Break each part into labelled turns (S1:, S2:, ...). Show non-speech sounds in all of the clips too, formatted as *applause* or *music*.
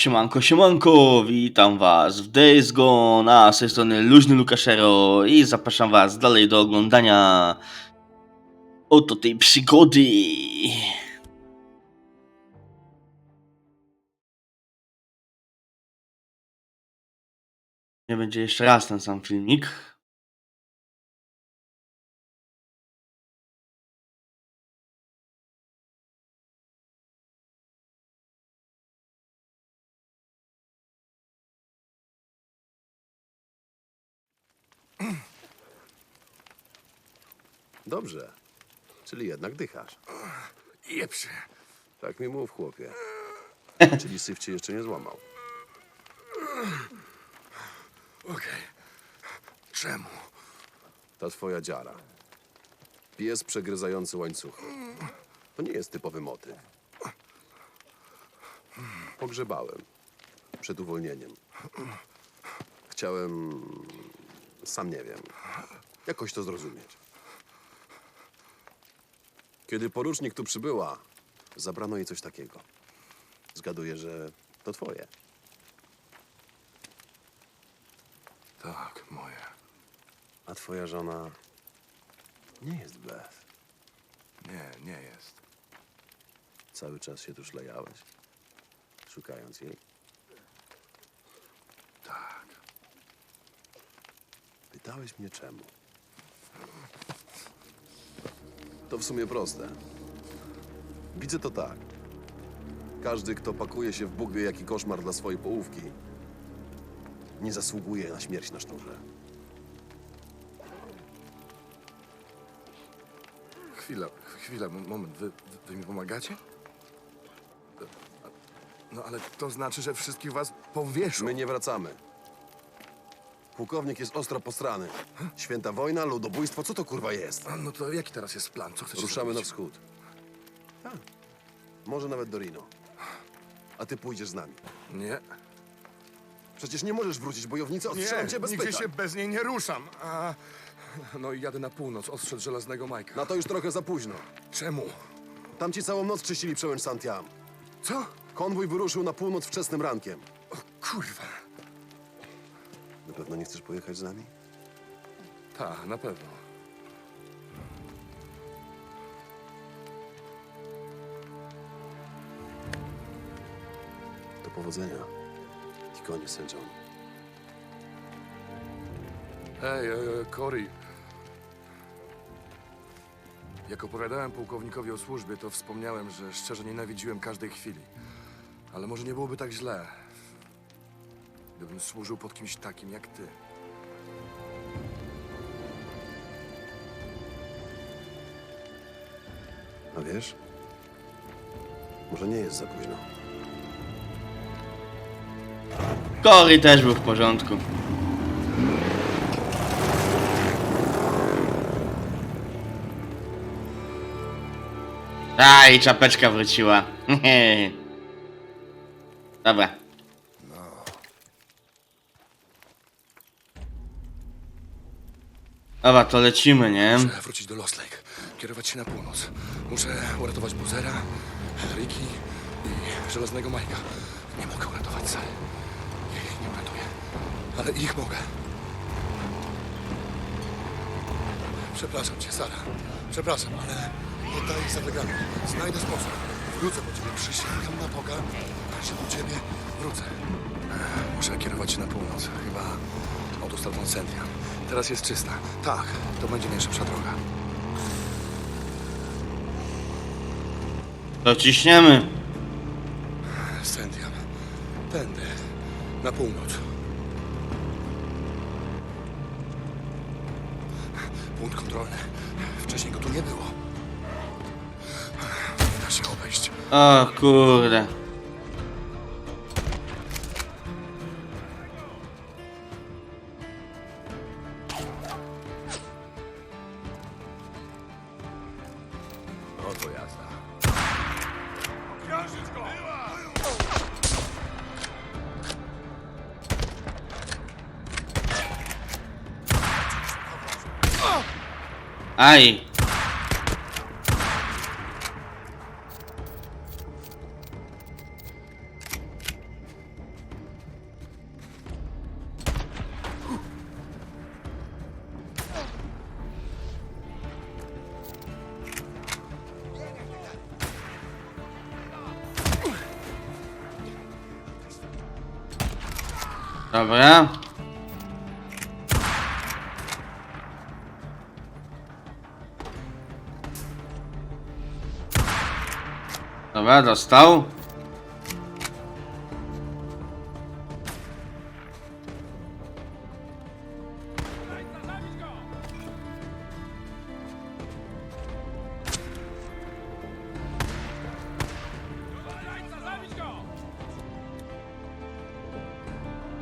S1: Siemanko, siemanko, witam was w Days Gone, a z tej strony Luźny Lukaszero i zapraszam was dalej do oglądania oto tej przygody. Nie będzie jeszcze raz ten sam filmik.
S2: Dobrze. Czyli jednak dychasz.
S3: Jepsie.
S2: Tak mi mów, chłopie. *laughs* Czyli syf cię jeszcze nie złamał.
S3: Okej. Czemu?
S2: To twoja dziara. Pies przegryzający łańcuchy. To nie jest typowy motyw. Pogrzebałem. Przed uwolnieniem. Chciałem... Sam nie wiem. Jakoś to zrozumieć. Kiedy porucznik tu przybyła, zabrano jej coś takiego. Zgaduję, że to twoje.
S3: Tak, moje.
S2: A twoja żona nie jest Beth.
S3: Nie, nie jest.
S2: Cały czas się tu szlajałeś, szukając jej.
S3: Tak.
S2: Pytałeś mnie czemu. To w sumie proste. Widzę to tak. Każdy, kto pakuje się w Bóg wie jaki koszmar dla swojej połówki, nie zasługuje na śmierć na sznurze.
S3: Chwila, chwila, moment. Wy, wy, wy mi pomagacie? No ale to znaczy, że wszystkich was powieszą.
S2: My nie wracamy. Pułkownik jest ostro postrany. Święta wojna, ludobójstwo, co to kurwa jest?
S3: A, No to jaki teraz jest plan? Co chcecie
S2: Ruszamy na
S3: zrobić?
S2: wschód. Tak. Może nawet do Rino. A ty pójdziesz z nami.
S3: Nie.
S2: Przecież nie możesz wrócić, bojownicy odstrzelą cię bez
S3: nigdzie
S2: pytań.
S3: się bez niej nie ruszam. A... No i jadę na północ, ostrzec żelaznego Majka.
S2: Na to już trochę za późno.
S3: Czemu?
S2: Tam ci całą noc czyścili przełęcz Santiam.
S3: Co?
S2: Konwój wyruszył na północ wczesnym rankiem.
S3: O kurwa.
S2: Na pewno nie chcesz pojechać z nami?
S3: Tak, na pewno.
S2: Do powodzenia. Tikonie St. John.
S3: Hej, e, e, Cory. Jak opowiadałem pułkownikowi o służbie, to wspomniałem, że szczerze nienawidziłem każdej chwili. Ale może nie byłoby tak źle, gdybym służył pod kimś takim jak ty.
S2: A wiesz? Może nie jest za późno.
S1: Cory też był w porządku. A, i czapeczka wróciła. *laughs* Dobra. Dobra, to lecimy, nie?
S3: Muszę wrócić do Lost Lake, kierować się na północ. Muszę uratować Buzera, Ricky i Żelaznego Majka. Nie mogę uratować Sary. Ich nie uratuję, ale ich mogę. Przepraszam cię, Sara. Przepraszam, ale daj ich. Znajdę sposób. Wrócę po ciebie, przysięgam na Boga, że po ciebie wrócę. Muszę kierować się na północ. Chyba autostradą Centriam. Teraz jest czysta. Tak, to będzie najszybsza droga.
S1: To ciśniemy.
S3: Centriam. Tędy. Na północ. Punkt kontrolny. Wcześniej go tu nie było. Da się obejść.
S1: O kurde.
S2: Aí. Tá
S1: vendo? Dobra, dostał.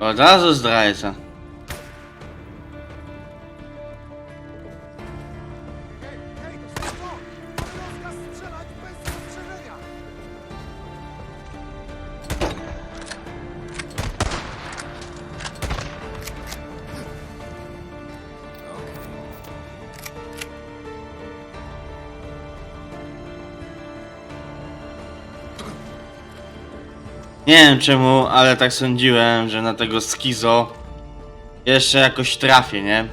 S1: Od razu zdrajca. Nie wiem czemu, ale tak sądziłem, że na tego skizo jeszcze jakoś trafię, nie?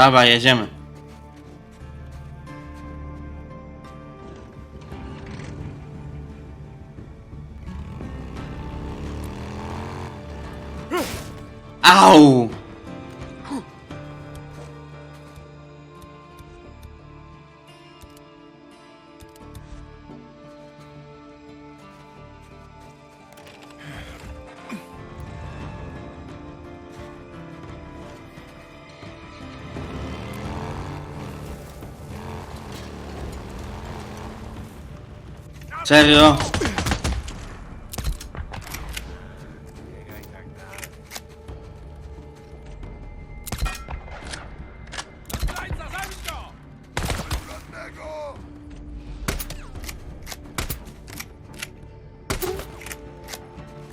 S1: Dobra, jedziemy. Serio?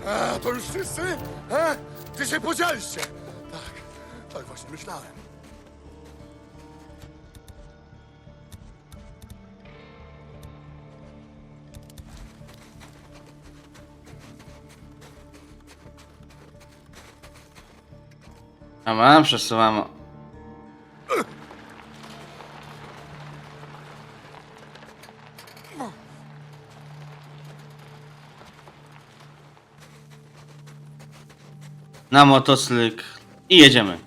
S3: A, to już wszyscy? E? Gdzie się podzieliście? Tak, tak właśnie myślałem.
S1: Dobra, przesuwam. Na motocykl i jedziemy.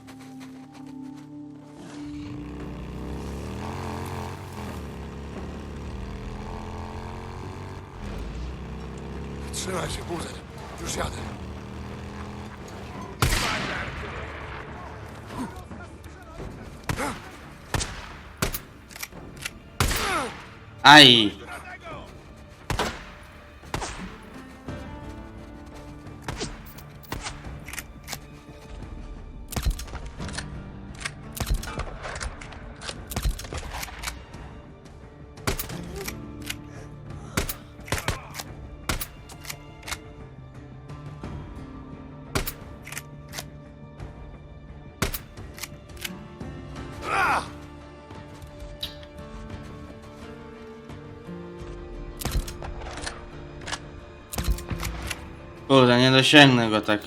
S1: Aí. Nie dosięgnę go tak.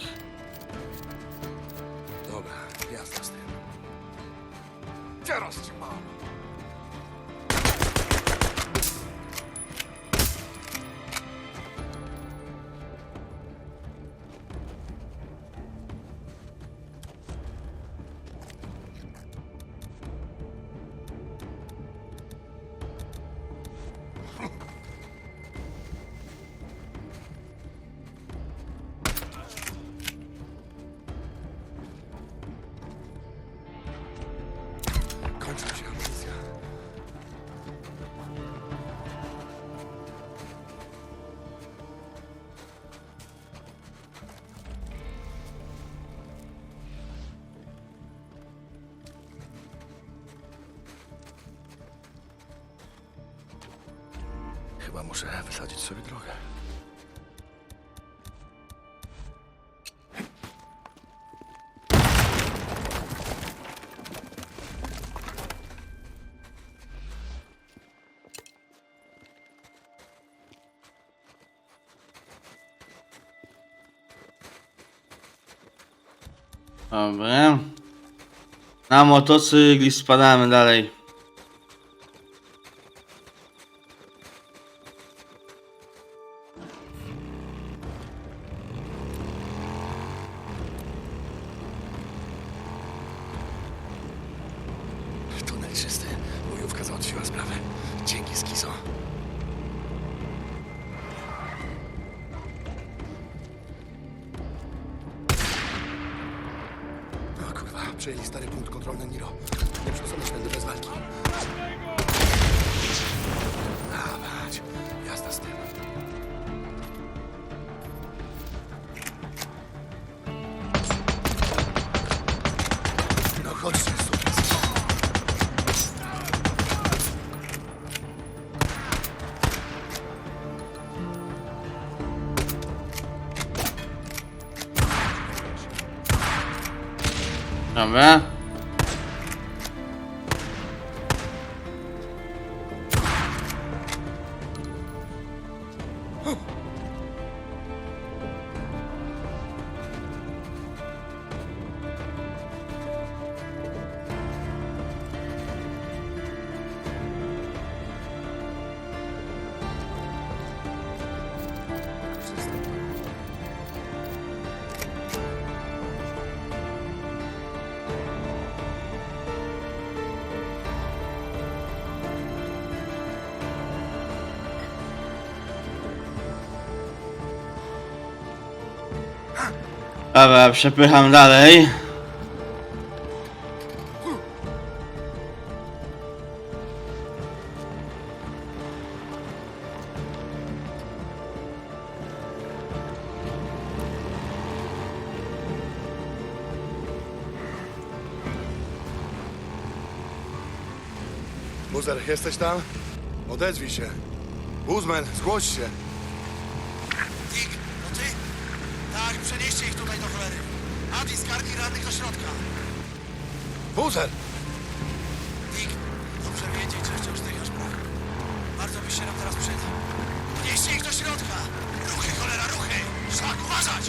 S3: Chyba muszę wysadzić sobie drogę.
S1: Dobra. Na motocykl i spadamy dalej.
S3: Skizo. O kurwa, przejęli stary punkt kontrolny Niro. Nie przesunąć tędy bez walki.
S1: Dobra. Dobra, przepycham dalej.
S3: Buzer, jesteś tam? Odezwij się. Guzman, zgłoś się.
S4: Dick, to ty? Tak, przenieście ich tutaj do cholery. Adi, zgarnij rannych do środka.
S3: Buzer!
S4: Dick, dobrze wiedzieć, że wciąż dychasz prach. Bardzo byś się nam teraz przydał. Nieście ich do środka. Ruchy, cholera, ruchy! Szlak, uważać!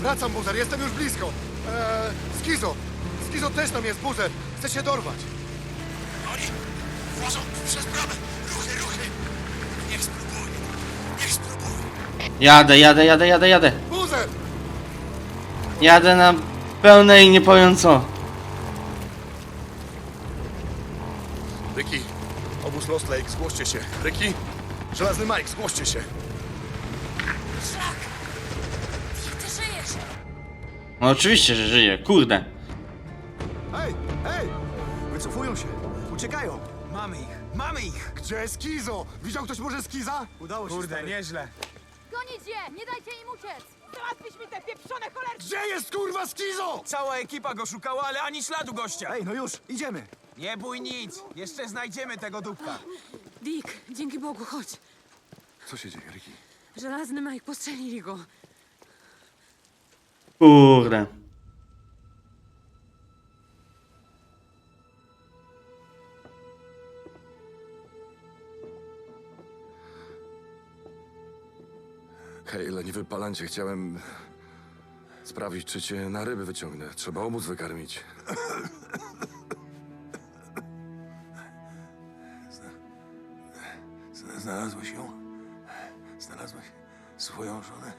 S3: Wracam, Buzer, jestem już blisko. Eee, Skizo! Skizo też tam jest, Buzer. Chcę się dorwać.
S4: Oni włażą przez bramę. Ruchy, ruchy! Niech spróbuj. Niech spróbuj.
S1: Jadę, jadę, jadę, jadę, jadę. Jadę na pełnej, nie powiem co.
S3: Ricky, obóz Lost Lake, zgłoście się. Ricky, żelazny Mike, zgłoście się.
S5: Szlak! Ty żyjesz!
S1: No oczywiście, że żyję, kurde.
S3: Hej, hej! Wycofują się. Uciekają.
S6: Mamy ich! Mamy ich!
S3: Gdzie Skizo? Widział ktoś może Skiza?
S6: Udało się, Kurde, nieźle.
S5: Gonić je! Nie dajcie im uciec! Załatwić mi te pieprzone cholerki!
S3: Gdzie jest kurwa Skizo?
S6: Cała ekipa go szukała, ale ani śladu gościa.
S3: Ej, no już, idziemy.
S6: Nie bój nic! Jeszcze znajdziemy tego dupka.
S7: Dick, dzięki Bogu, chodź.
S3: Co się dzieje, Ricky?
S7: Żelazny Mike, postrzelili go.
S1: Kurde.
S8: Hej, nie wypalam cię. Chciałem sprawić, czy cię na ryby wyciągnę. Trzeba obóz wykarmić.
S4: Znalazłeś ją? Znalazłeś swoją żonę?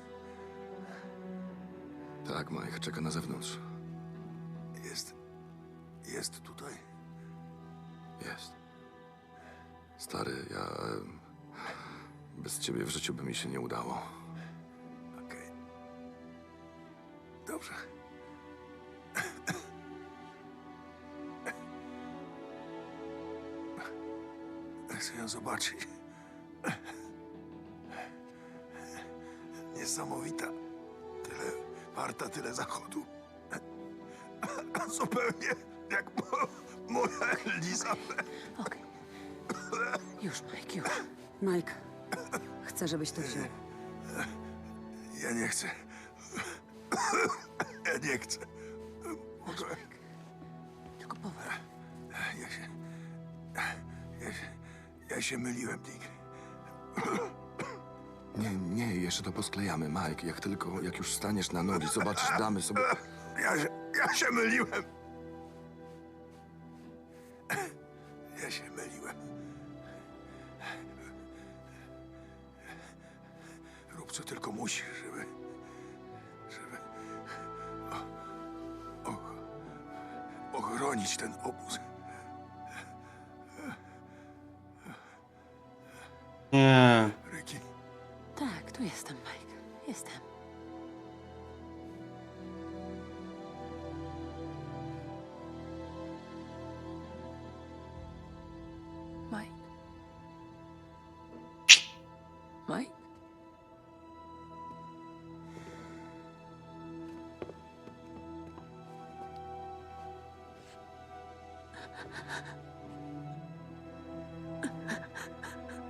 S8: Tak, Mike, czeka na zewnątrz.
S4: Jest... jest tutaj?
S8: Jest. Stary, ja... em, Bez ciebie w życiu by mi się nie udało.
S4: Zobaczyć. Niesamowita. Tyle warta, tyle zachodu. Zupełnie jak mo- moja Elizabeth.
S7: Okej. Już, Mike, już. Mike, chcę, żebyś to wziął.
S4: Ja nie chcę. Ja nie chcę. Mogę... się myliłem, Dick. *coughs*
S8: Nie, nie, jeszcze to posklejamy, Mike. Jak tylko, jak już staniesz na nogi, zobaczysz, damy sobie... *coughs*
S4: Ja się, ja się myliłem. *coughs* Ja się myliłem. Rób co tylko musisz, żeby. żeby. O, o, ochronić ten obóz.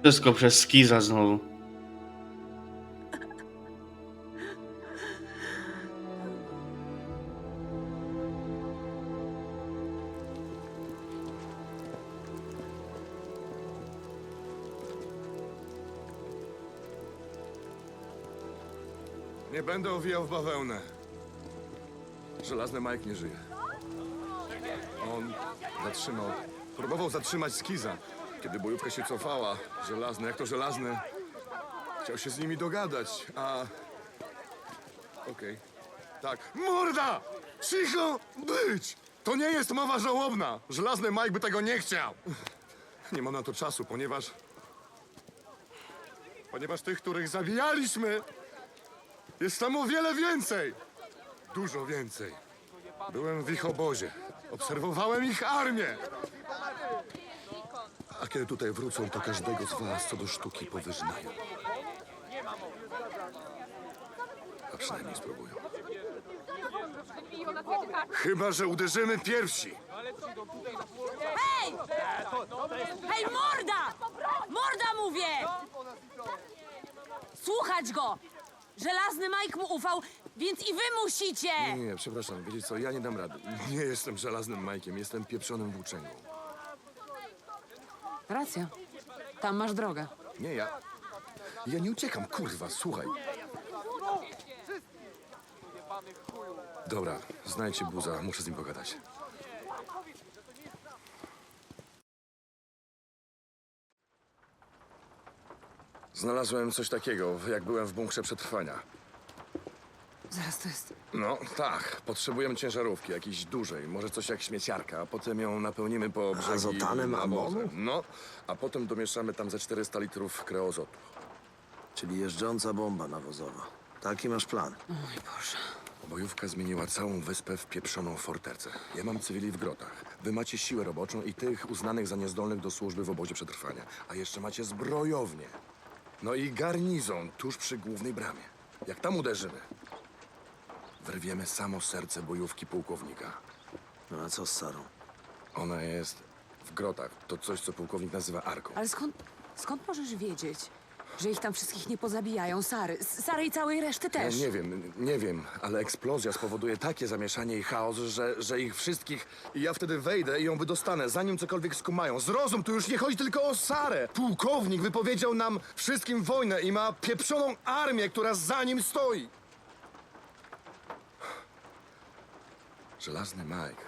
S1: Wszystko przez skiza znowu.
S3: Nie będę owijał w bawełnę. Żelazny Mike nie żyje. On zatrzymał, próbował zatrzymać Skiza. Kiedy bojówka się cofała, żelazny, jak to żelazny, chciał się z nimi dogadać, a... Okej. Tak. Morda! Cicho być! To nie jest mowa żałobna. Żelazny Mike by tego nie chciał. Nie mam na to czasu, ponieważ... Ponieważ tych, których zabijaliśmy, jest tam o wiele więcej. Dużo więcej. Byłem w ich obozie. Obserwowałem ich armię. A kiedy tutaj wrócą, to każdego z was co do sztuki powyżnają. A przynajmniej spróbują. Chyba, że uderzymy pierwsi.
S9: Hej! Hej, morda! Morda mówię! Słuchać go! Żelazny Mike mu ufał, więc i wy musicie!
S3: Nie, nie, przepraszam. Wiecie co, ja nie dam rady. Nie jestem żelaznym Majkiem, jestem pieprzonym włóczęgą.
S7: Racja. Tam masz drogę.
S3: Nie, ja... Ja nie uciekam, kurwa, słuchaj. Dobra, znajdźcie buza, muszę z nim pogadać. Znalazłem coś takiego, jak byłem w bunkrze przetrwania.
S7: Zaraz to jest.
S3: No tak, potrzebujemy ciężarówki, jakiejś dużej, może coś jak śmieciarka, a potem ją napełnimy po brzegi
S2: Azotanem
S3: nawozem.
S2: amonu?
S3: No, a potem domieszamy tam ze 400 litrów kreozotu.
S10: Czyli jeżdżąca bomba nawozowa. Taki masz plan.
S7: O mój Boże.
S3: Bojówka zmieniła całą wyspę w pieprzoną fortecę. Ja mam cywili w grotach. Wy macie siłę roboczą i tych uznanych za niezdolnych do służby w obozie przetrwania. A jeszcze macie zbrojownię. No i garnizon tuż przy głównej bramie. Jak tam uderzymy, wyrwiemy samo serce bojówki pułkownika.
S10: No a co z Sarą?
S3: Ona jest w grotach. To coś, co pułkownik nazywa arką.
S7: Ale skąd, skąd możesz wiedzieć, że ich tam wszystkich nie pozabijają? Sary. S- Sary i całej reszty
S3: Ja
S7: też.
S3: nie wiem, nie wiem, ale eksplozja spowoduje takie zamieszanie i chaos, że, że ich wszystkich... I ja wtedy wejdę i ją wydostanę, zanim cokolwiek skumają. Zrozum, tu już nie chodzi tylko o Sarę. Pułkownik wypowiedział nam wszystkim wojnę i ma pieprzoną armię, która za nim stoi. Żelazny Mike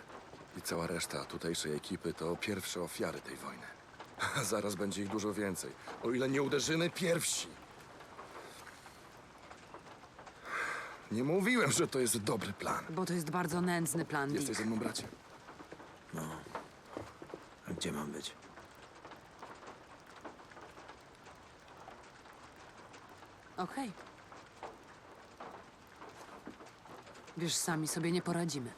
S3: i cała reszta tutejszej ekipy to pierwsze ofiary tej wojny. A *laughs* zaraz będzie ich dużo więcej, o ile nie uderzymy pierwsi. Nie mówiłem, że to jest dobry plan.
S7: Bo to jest bardzo nędzny plan, Dick.
S3: Jesteś ze mną, bracie?
S10: A gdzie mam być?
S7: Okej. Wiesz, sami sobie nie poradzimy.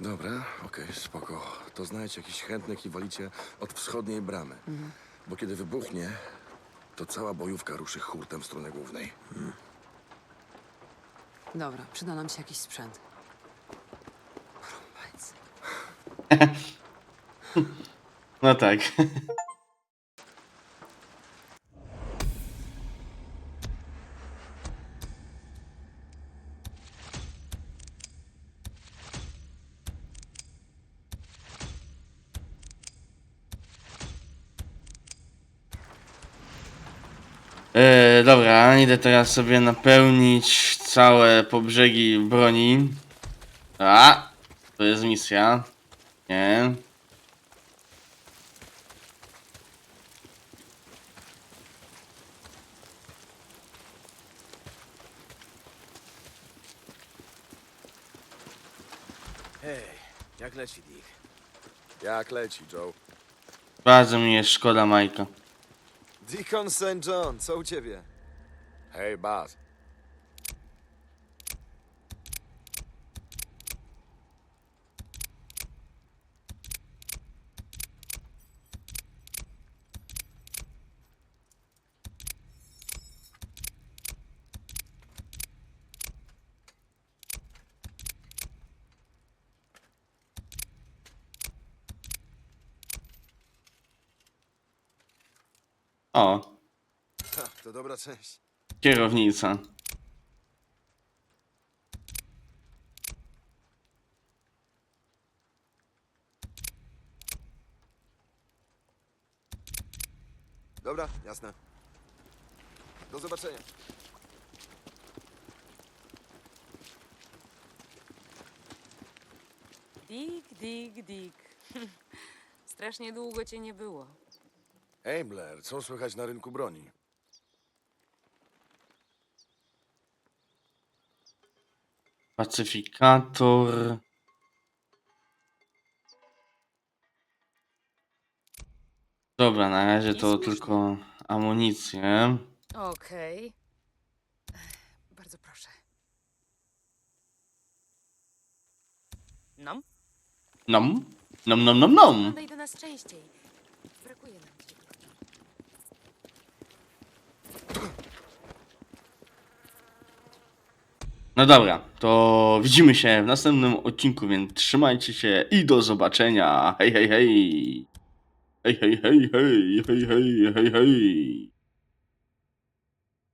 S3: Dobra, okej, spoko. To znajdź jakichś chętnych i walicie od wschodniej bramy. Bo kiedy wybuchnie, to cała bojówka ruszy hurtem w stronę głównej.
S7: Dobra, przyda nam się jakiś sprzęt. *laughs*
S1: No tak. *laughs* dobra, idę teraz sobie napełnić całe pobrzegi broni. A, to jest misja. Nie.
S10: Hej, jak leci Dick?
S3: Jak leci, Joe?
S1: Bardzo mi jest szkoda Majka.
S10: Deacon St. John, co u ciebie?
S3: Hej, Baz.
S1: O,
S10: Ha, to dobra część.
S1: Kierownica.
S10: Dobra, jasne. Do zobaczenia.
S9: Dick, Dick, Dick. *laughs* Strasznie długo cię nie było.
S4: Aimler, co słychać na rynku broni?
S1: Pacyfikator. Dobra, na razie to
S9: Niesłyszne.
S1: tylko amunicję.
S9: Okej. Bardzo proszę. Nom?
S1: Nom, nom, nom, nom, nom.
S9: Podaj do nas częściej. Brakuje nam cię.
S1: No dobra, to widzimy się w następnym odcinku, więc trzymajcie się i do zobaczenia. Hej, hej, hej. Hej, hej, hej, hej, hej, hej, hej.